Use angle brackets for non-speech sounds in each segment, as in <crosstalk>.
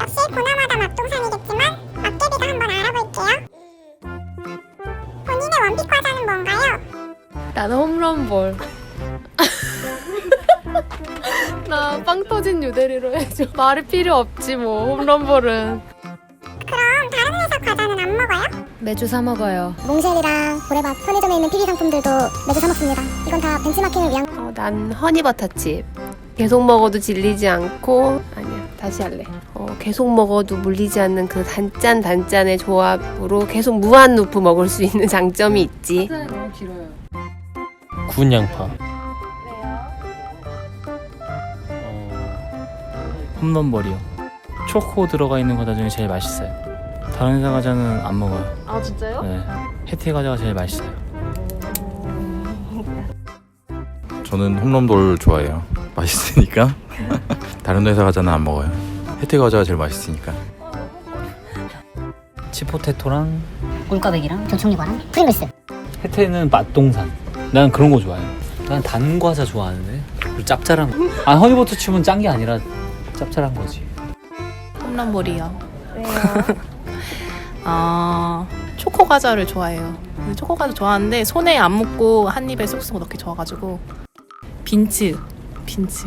역시 보나마다 맛동산이겠지만 맛개비도 한번 알아볼게요. 본인의 원픽 과자는 뭔가요? 나는 홈런볼. <laughs> 나 빵 터진 유대리로 해줘. 말이 필요 없지 뭐 홈런볼은. 그럼 다른 회사 과자는 안 먹어요? 매주 사 먹어요. 몽쉘이랑 고래밥 편의점에 있는 PB 상품들도 매주 사 먹습니다. 이건 다 벤치마킹을 위한 어, 난 허니버터칩. 계속 먹어도 질리지 않고 다시 할래. 어, 계속 먹어도 물리지 않는 그 단짠 단짠의 조합으로 계속 무한 루프 먹을 수 있는 <laughs> 장점이 있지. 너무 길어요. 구운 양파. 어, 홈런볼이요. 초코 들어가 있는 과자 중에 제일 맛있어요. 다른 회사 과자는 안 먹어요. 아 진짜요? 네. 혜태 과자가 제일 맛있어요. 저는 홈런볼 좋아해요. 맛있으니까. <laughs> 다른 회사 과자는 안 먹어요. 혜태 과자가 제일 맛있으니까. 치포테토랑 꿀꺼백이랑 조청유과랑 프링글스 혜태는 맛동산. 난 그런 거 좋아해요. 난단 과자 좋아하는데. 그리고 짭짤한 거. 아 허니버터 칩은 짠 게 아니라 짭짤한 거지. 홈런볼이요. 왜요? 아 <laughs> 초코 과자를 좋아해요. 초코 과자 좋아하는데 손에 안 묻고 한 입에 쏙쏙 넣기 좋아가지고 빈츠 빈츠.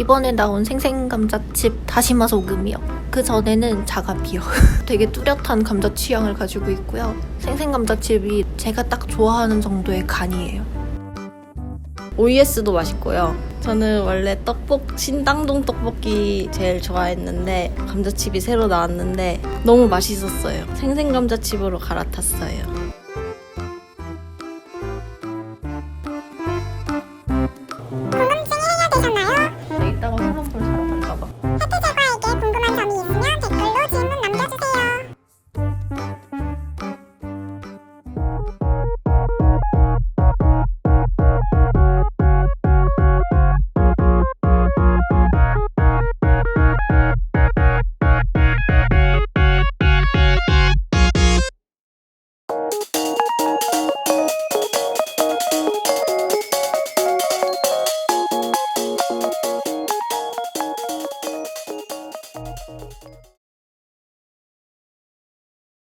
이번에 나온 생생감자칩 다시마 소금이요. 그 전에는 자가비요. <laughs> 되게 뚜렷한 감자 취향을 가지고 있고요. 생생감자칩이 제가 딱 좋아하는 정도의 간이에요. OES도 맛있고요. 저는 원래 떡볶 신당동 떡볶이 제일 좋아했는데 감자칩이 새로 나왔는데 너무 맛있었어요. 생생 감자칩으로 갈아탔어요.